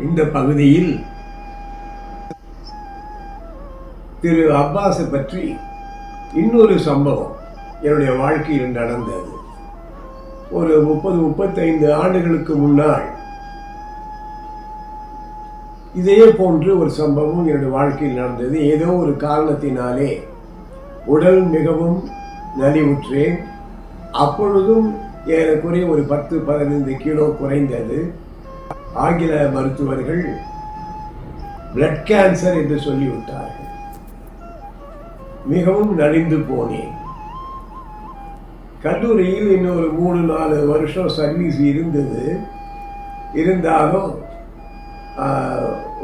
இந்த பகுதியில் திரு அப்பாஸை பற்றி இன்னொரு சம்பவம் என்னுடைய வாழ்க்கையில் நடந்தது. ஒரு முப்பது முப்பத்தைந்து ஆண்டுகளுக்கு முன்னால் இதே போன்று ஒரு சம்பவம் என்னுடைய வாழ்க்கையில் நடந்தது. ஏதோ ஒரு காரணத்தினாலே உடல் மிகவும் நலிவுற்றேன். அப்பொழுதும் ஏறக்குறைய ஒரு பத்து பதினைந்து கிலோ குறைந்தது. ஆங்கில மருத்துவர்கள் பிளட் கேன்சர் என்று சொல்லிவிட்டார்கள். மிகவும் நலிந்து போனேன். கல்லூரியில் இன்னொரு மூணு நாலு வருஷம் சர்வீஸ் இருந்தது. இருந்தாலும்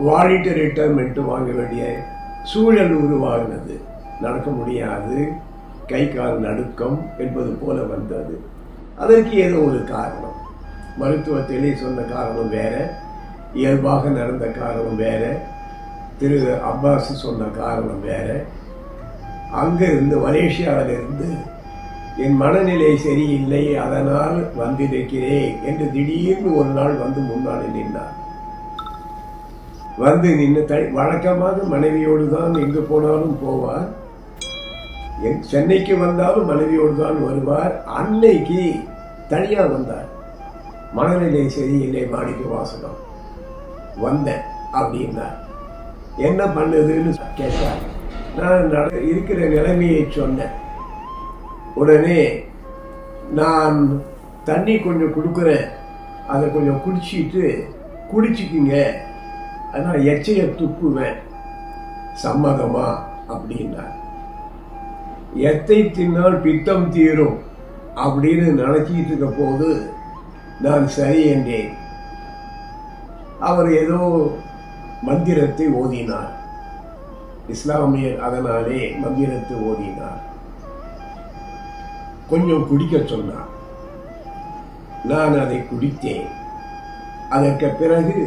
வாலிட்டு ரிட்டைர்மெண்ட் வாங்க வேண்டிய சூழல் உருவாகினது நடக்க முடியாது. கை கால் நடுக்கம் என்பது போல வந்தது. அதற்கு ஏதோ ஒரு காரணம். மருத்துவத்திலே சொன்ன காரணம் வேறு இயல்பாக நடந்த காரணம் வேறு திரு அப்பாஸ் சொன்ன காரணம் வேற. அங்கிருந்து மலேசியாவிலிருந்து என் மனநிலை சரியில்லை அதனால் வந்திருக்கிறேன் என்று திடீர்னு ஒரு நாள் வந்து முன்னால் நின்றார் வந்து நின்று த வழக்கமாக மனைவியோடு தான் எங்கு போனாலும் போவார். என் சென்னைக்கு வந்தாலும் மனைவியோடு தான் வருவார். அன்னைக்கு தனியாக வந்தார். மனநிலை சரியில்லை மாணிக்க வாசனம் வந்தேன் அப்படின்னா என்ன பண்ணுதுன்னு கேட்டார். நான் நட- இருக்கிற நிலைமையை சொன்னேன். உடனே நான் தண்ணி கொஞ்சம் கொடுக்குறேன். அதை கொஞ்சம் குடிச்சிட்டு குடிச்சிக்கிங்க. அதனால் எச்சையை துப்புவேன் சம்மதமா? அப்படின்னார். எத்தை தின்னால் பித்தம் தீரும் அப்படின்னு நினச்சிக்கிட்டு இருக்க போது நான் சரி என்றேன். அவர் ஏதோ மந்திரத்தை ஓதினார். இஸ்லாமியர் அதனாலே மந்திரத்தை ஓதினார். கொஞ்சம் குடிக்க சொன்னார். நான் அதை குடித்தேன். அதற்கு பிறகு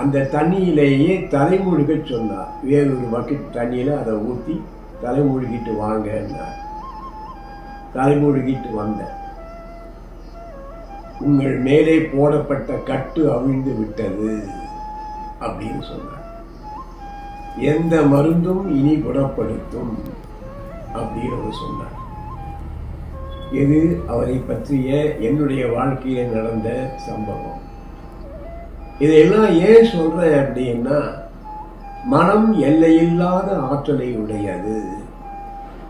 அந்த தண்ணியிலேயே தலைமுழுக சொன்னார். வேறொரு பக்கெட் தண்ணியில் அதை ஊற்றி தலைமுழுகிட்டு வாங்கன்னார் தலைமுழுகிட்டு வந்தேன். உங்கள் மேலே போடப்பட்ட கட்டு அவிழ்ந்து விட்டது அப்படின்னு சொன்னார். எந்த மருந்தும் இனி குணப்படுத்தும் அப்படின்னு அவர் சொன்னார். இது அவரை பற்றிய என்னுடைய வாழ்க்கையில் நடந்த சம்பவம். இதையெல்லாம் ஏன் சொல்றேன் அப்படின்னா மனம் எல்லையில்லாத ஆற்றலை உடையது.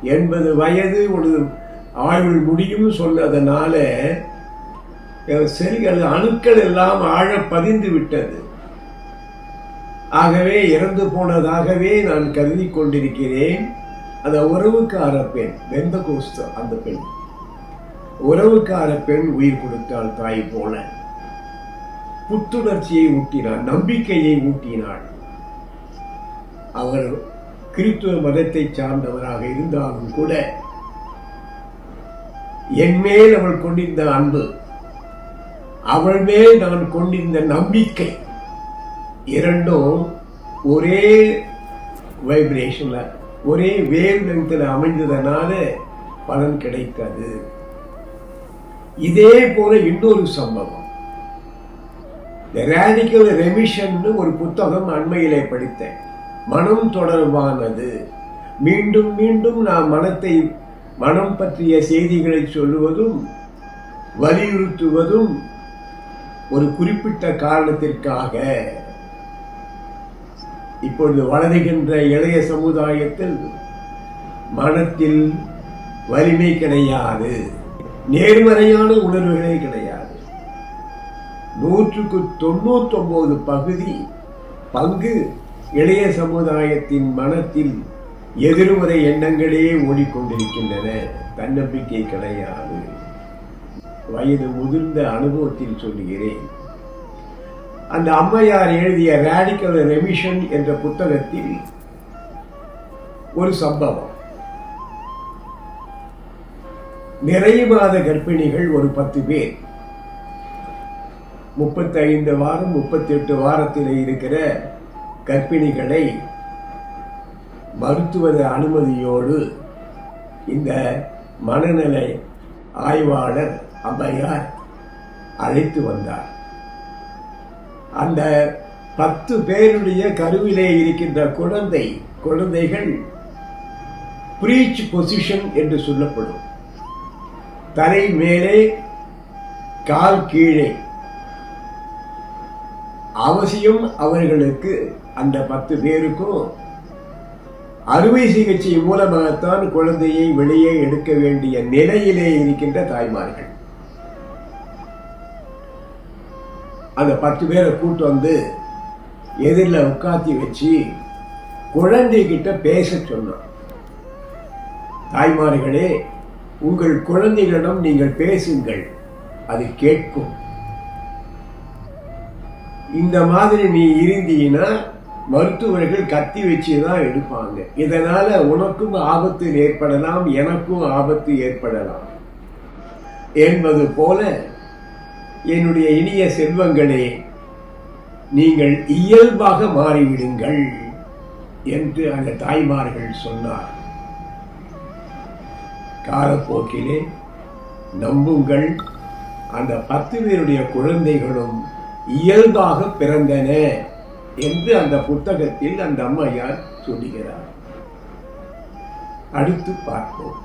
எண்பது வயது ஒரு ஆயுள் முடியும் சொன்னதனால செல்கள் அணுக்கள் எல்லாம் ஆழ பதிந்து விட்டது. ஆகவே இறந்து போனதாகவே நான் கருதி கொண்டிருக்கிறேன். அந்த உறவுக்கார பெண் வெந்த கோஸ்து அந்த பெண். உறவுக்கார பெண் உயிர் கொடுத்தாள் தாய் போல. புத்துணர்ச்சியை ஊட்டினாள் நம்பிக்கையை ஊட்டினாள். அவர் கிறித்துவ மதத்தை சார்ந்தவராக இருந்தாலும் கூட என் மேல் அவள் கொண்டிருந்த அன்பு அவள் மேல் நான் கொண்டிருந்த நம்பிக்கை இரண்டும் ஒரே வைப்ரேஷன்ல ஒரே வேவ் லெங்க்ல அமைந்ததனால பலன் கிடைத்தது. இதே போல இன்னொரு சம்பவம். ரேடிக்கல் ரெமிஷன் ஒரு புத்தகம் அண்மையிலே படித்தேன். மனம் தொடர்பானது. மீண்டும் மீண்டும் நான் மனத்தை மனம் பற்றிய செய்திகளை சொல்லுவதும் வலியுறுத்துவதும் ஒரு குறிப்பிட்ட காரணத்திற்காக இப்பொழுது வளருகின்ற இளைய சமுதாயத்தில் மனத்தில் வலிமை கிடையாது நேர்மறையான உணர்வுகளே கிடையாது. நூற்றுக்கு தொண்ணூத்தொன்பது பகுதி பங்கு இளைய சமுதாயத்தின் மனத்தில் எதிர்மறை எண்ணங்களே ஓடிக்கொண்டிருக்கின்றன. தன்னம்பிக்கை கிடையாது. வயது முதிர்ந்த அனுபவத்தில் சொல்லுகிறேன். அந்த அம்மையார் எழுதிய ரேடிக்கல் ரெமிஷன் என்ற புத்தகத்தில் ஒரு சம்பவம். நிறைவாத கர்ப்பிணிகள் ஒரு பத்து பேர். முப்பத்தைந்து வாரம் முப்பத்தி எட்டு வாரத்தில் இருக்கிற கர்ப்பிணிகளை மருத்துவ அனுமதியோடு இந்த மனநிலை ஆய்வாளர் அம்மையார் அழைத்து வந்தார். அந்த பத்து பேருடைய கருவிலே இருக்கின்ற குழந்தை குழந்தைகள் பிரீச் பொசிஷன் என்று சொல்லப்படும். தலை மேலே கால் கீழே. அவசியம் அவர்களுக்கு அந்த பத்து பேருக்கும் அறுவை சிகிச்சை மூலமாகத்தான் குழந்தையை வெளியே எடுக்க வேண்டிய நிலையிலே இருக்கின்ற தாய்மார்கள். அந்த பத்து பேரை கூட்டு வந்து எதிரில் உட்காத்தி வச்சு குழந்தைகிட்ட பேச சொன்னான். தாய்மார்களே உங்கள் குழந்தைகளிடம் நீங்கள் பேசுங்கள் அது கேட்கும். இந்த மாதிரி நீ இருந்தீங்கன்னா மருத்துவர்கள் கத்தி வச்சு தான் எடுப்பாங்க. இதனால உனக்கும் ஆபத்து ஏற்படலாம் எனக்கும் ஆபத்து ஏற்படலாம் என்பது போல என்னுடைய இனிய செல்வங்களே நீங்கள் இயல்பாக மாறிவிடுங்கள் என்று அந்த தாய்மார்கள் சொன்னார். காலப்போக்கிலே நம்புங்கள் அந்த பத்து பேருடைய குழந்தைகளும் இயல்பாக பிறந்தன என்று அந்த புத்தகத்தில் அந்த அம்மையார் சொல்லுகிறார். அடுத்து பார்ப்போம்.